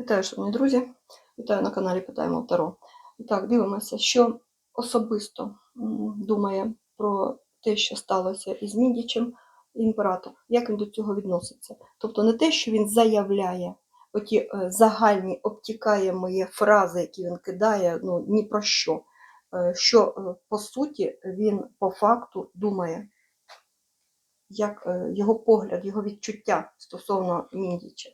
Вітаю, шановні друзі! Вітаю на каналі Питаємо Таро. І так, дивимося, що особисто думає про те, що сталося із Міндічем імператор, як він до цього відноситься. Тобто не те, що він заявляє, оті е, загальні обтікаємі фрази, які він кидає, ну ні про що. Е, Що е, по суті він по факту думає, як його погляд, його відчуття стосовно Міндіча.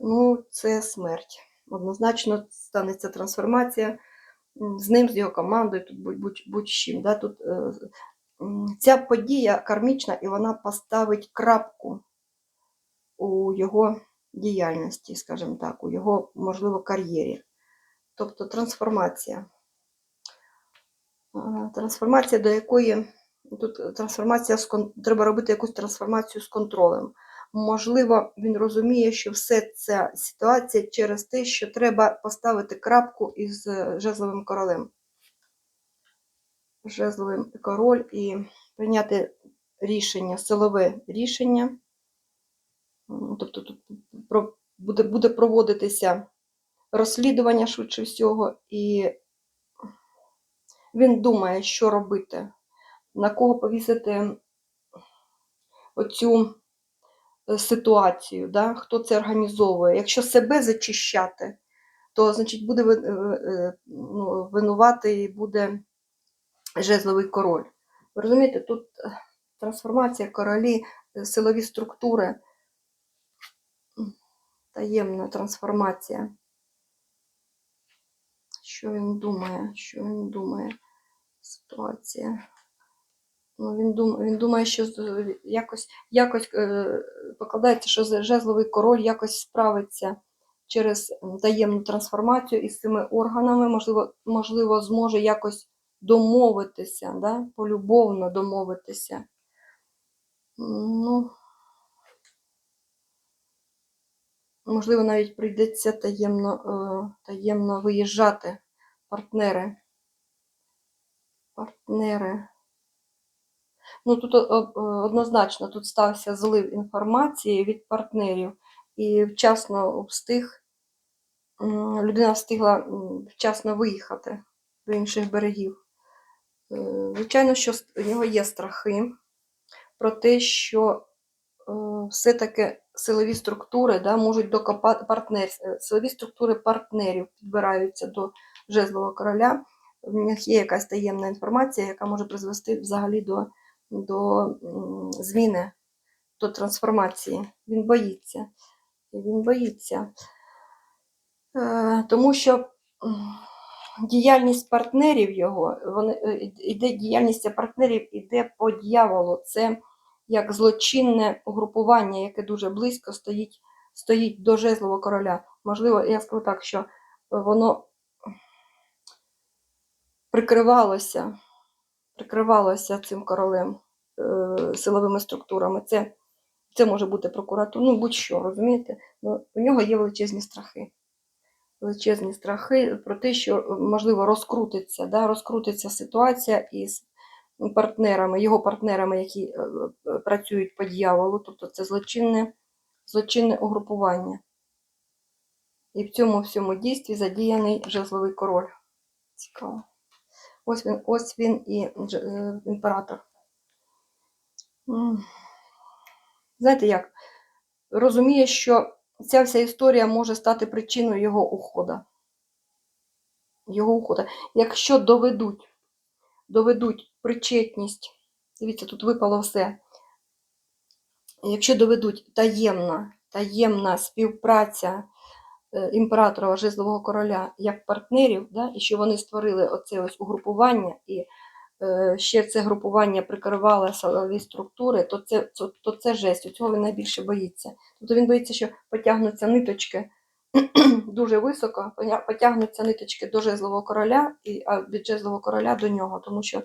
Ну, це смерть. Однозначно станеться трансформація з ним, з його командою, тут будь- будь- будь-чим. Да? Тут, е, ця подія кармічна і вона поставить крапку у його діяльності, скажімо так, у його, можливо, кар'єрі. Тобто трансформація. Трансформація, до якої тут трансформація треба робити якусь трансформацію з контролем. Можливо, він розуміє, що все ця ситуація через те, що треба поставити крапку із е, жезловим королем. Жезловим король і прийняти рішення, силове рішення. Тобто тут буде, буде проводитися розслідування швидше всього, і він думає, що робити, на кого повісити оцю ситуацію, да? хто це організовує. Якщо себе зачищати, то значить буде е, е, ну, винуватий буде жезловий король. Ви розумієте, тут е, трансформація королі, е, силові структури, таємна трансформація. Що він думає? Що він думає? Ситуація. Ну, він, дум, він думає, що якось, якось е, покладається, що жезловий король якось справиться через таємну трансформацію із цими органами, можливо, можливо зможе якось домовитися, да? полюбовно домовитися. Ну, можливо, навіть прийдеться таємно, е, таємно виїжджати партнери. Партнери. Ну, тут о- о- однозначно тут стався злив інформації від партнерів, і вчасно встиг, людина встигла вчасно виїхати до інших берегів. Е, Звичайно, що у нього є страхи про те, що е, все-таки силові структури да, можуть докопати партнер, е, силові структури партнерів підбираються до жезлового короля. В них є якась таємна інформація, яка може призвести взагалі до, до зміни, до трансформації. Він боїться. Він боїться. Е, Тому що діяльність партнерів його, вони, е, іде, діяльність партнерів іде по дьяволу. Це як злочинне угрупування, яке дуже близько стоїть, стоїть до жезлового короля. Можливо, я скажу так, що воно прикривалося, прикривалося цим королем, е, силовими структурами. Це, це може бути прокуратура, ну будь-що, розумієте? Ну, у нього є величезні страхи. Величезні страхи про те, що е, можливо розкрутиться, да, розкрутиться ситуація із партнерами, його партнерами, які е, е, працюють по дьяволу, тобто це злочинне, злочинне угрупування. І в цьому всьому дійстві задіяний жезловий король. Цікаво. Ось він, ось він і е, імператор. Знаєте як? Розуміє, що ця вся історія може стати причиною його уходу. Його уходу. Якщо доведуть, доведуть причетність, дивіться, тут випало все. Якщо доведуть таємна, таємна співпраця імператора Жезлового короля як партнерів, да, і що вони створили оце ось угрупування, і е, ще це групування прикривало силові структури, то це, то, то це жесть, цього він найбільше боїться. Тобто він боїться, що потягнуться ниточки дуже високо, потягнуться ниточки до Жезлового короля, і, а від Жезлового короля до нього, тому що е,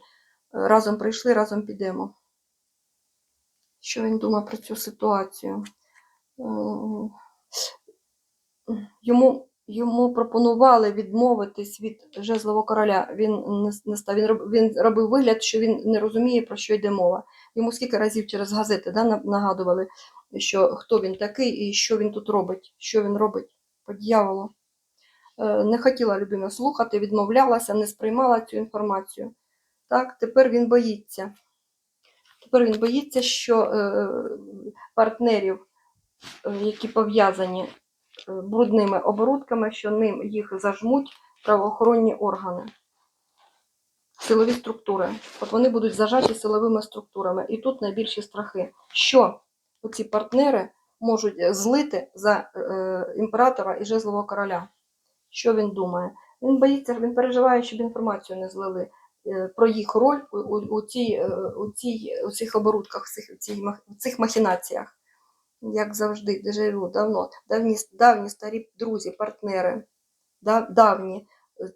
разом прийшли, разом підемо. Що він думає про цю ситуацію? Йому, йому пропонували відмовитись від жезлового короля. Він не, став. Він, роб- він робив вигляд, що він не розуміє, про що йде мова. Йому скільки разів через газети да, нагадували, що хто він такий і що він тут робить, що він робить по дьяволу. Е, Не хотіла людина слухати, відмовлялася, не сприймала цю інформацію. Так, тепер він боїться. Тепер він боїться, що е, партнерів, е, які пов'язані брудними оборудками, що ним їх зажмуть правоохоронні органи, силові структури. От вони будуть зажаті силовими структурами. І тут найбільші страхи, що оці партнери можуть злити за е, імператора і жезлового короля. Що він думає? Він боїться, він переживає, щоб інформацію не злили е, про їх роль у, у, у, цій, е, у, цій, у цих оборудках, в цих, в цих махінаціях. Як завжди, дежавю, давно, давні, давні старі друзі, партнери, да, давні,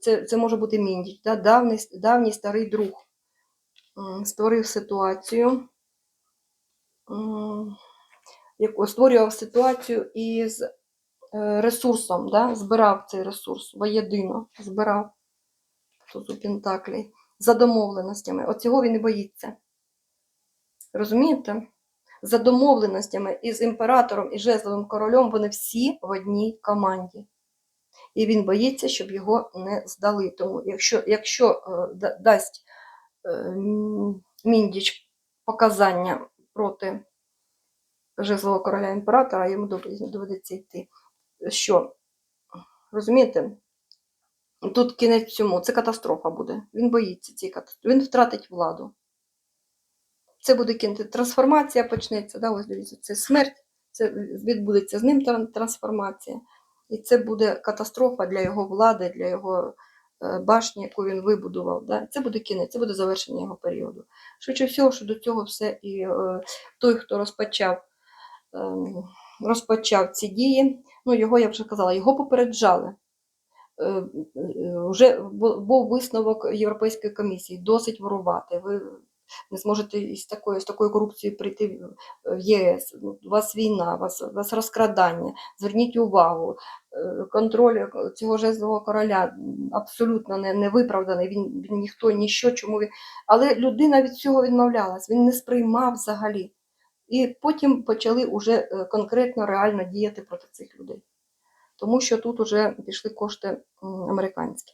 це, це може бути міндіч, да, давній, давній старий друг створив ситуацію, яку створював ситуацію із е, ресурсом, да, збирав цей ресурс воєдино, збирав тут у Пентаклі, за домовленостями. Оцього він і боїться. Розумієте? За домовленостями із імператором і жезловим королем вони всі в одній команді. І він боїться, щоб його не здали. Тому якщо, якщо е, да- дасть е, Міндіч показання проти жезлового короля імператора, йому доведеться йти. Що? Розумієте? Тут кінець цьому, це катастрофа буде. Він боїться цієї катастрофи. Він втратить владу. Це буде кінець. Трансформація почнеться. Да? Ось дивіться, це смерть, це відбудеться з ним трансформація. І це буде катастрофа для його влади, для його е, башні, яку він вибудував. Да? Це буде кінець, це буде завершення його періоду. Швидше всього, що до цього все і е, той, хто розпочав, ем, розпочав ці дії, ну його, я вже казала, його попереджали. Е, е, Вже був висновок Європейської комісії, досить ворувати. Ви не зможете із такою, з такою корупцією прийти в- ЄС. Ну, У вас війна, у вас, у вас розкрадання. Зверніть увагу, е, контроль цього жезлового короля абсолютно не, не виправданий. Він, він ніхто, ніщо, чому він. Але людина від цього відмовлялась, він не сприймав взагалі. І потім почали уже е, конкретно реально діяти проти цих людей. Тому що тут уже пішли кошти американські.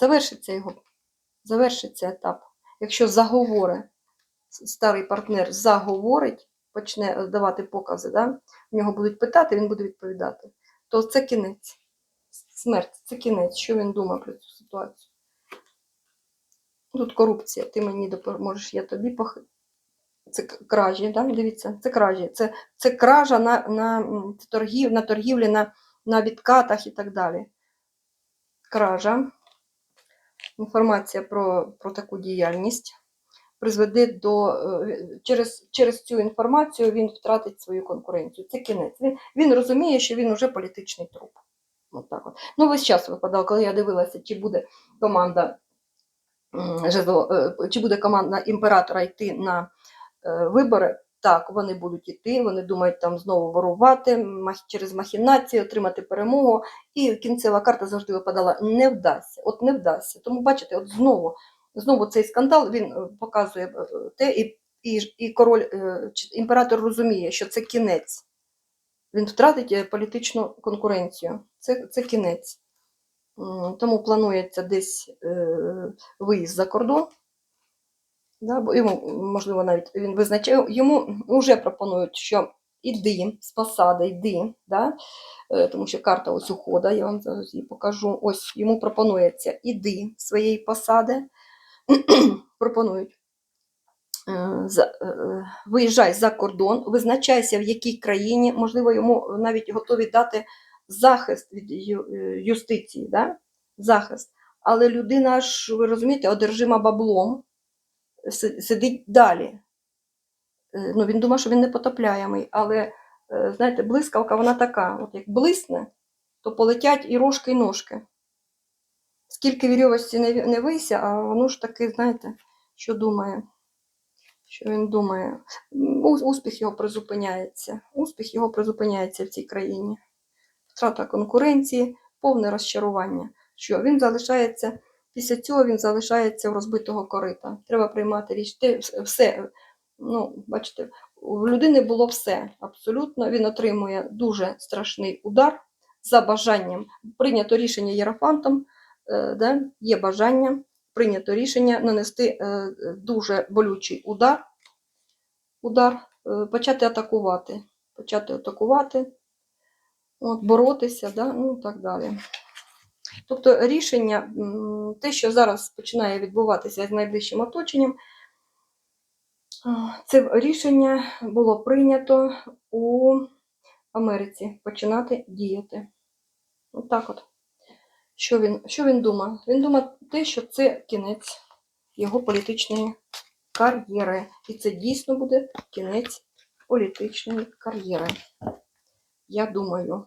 Завершиться його, завершиться етап. Якщо заговори, старий партнер заговорить, почне давати покази, да? в нього будуть питати, він буде відповідати, то це кінець. Смерть, це кінець. Що він думає про цю ситуацію? Тут корупція, ти мені допоможеш, я тобі пох... Це кражі, да? дивіться, це кражі. Це, це кража на, на, торгів, на торгівлі, на, на відкатах і так далі. Кража. Інформація про, про таку діяльність призведе до е, через, через цю інформацію він втратить свою конкуренцію. Це кінець. Він, він розуміє, що він вже політичний труп. От так от. Ну, весь час випадало, коли я дивилася, чи буде команда е, чи буде команда імператора йти на е, вибори. Так, вони будуть йти, вони думають там знову ворувати через махінації, отримати перемогу. І кінцева карта завжди випадала не вдасться. От не вдасться. Тому бачите, от знову, знову цей скандал він е, показує е, те, і, і, і король, е, імператор розуміє, що це кінець. Він втратить політичну конкуренцію. Це, це кінець. Тому планується десь виїзд за кордон. Да, бо йому, можливо, навіть він визначає, йому вже пропонують, що іди з посади, йди, да? е, тому що карта ось ухода, я вам зараз її покажу. Ось йому пропонується іди з своєї посади, пропонують. е, е, Виїжджай за кордон, визначайся, в якій країні, можливо, йому навіть готові дати захист від юстиції, да? захист. Але людина ж, ви розумієте, одержима баблом, сидить далі. Е, Ну, він думає, що він непотопляємий, але, е, знаєте, блискавка вона така, от як блисне, то полетять і рожки, і ножки. Скільки вірьовості не, не вийся, а воно ж таки, знаєте, що думає. Що він думає? Успіх його призупиняється. Успіх його призупиняється в цій країні. Втрата конкуренції, повне розчарування. Що він залишається, після цього він залишається в розбитого корита. Треба приймати річ. Все, ну, бачите, у людини було все абсолютно. Він отримує дуже страшний удар за бажанням. Прийнято рішення Єрофантом, е, да, є бажання, прийнято рішення нанести е, е, дуже болючий удар, удар почати атакувати. Почати атакувати, от, боротися, да, ну і так далі. Тобто рішення, те, що зараз починає відбуватися з найближчим оточенням, це рішення було прийнято у Америці починати діяти. От так от. Що він, що він думає? Він думає те, що це кінець його політичної кар'єри. І це дійсно буде кінець політичної кар'єри. Я думаю.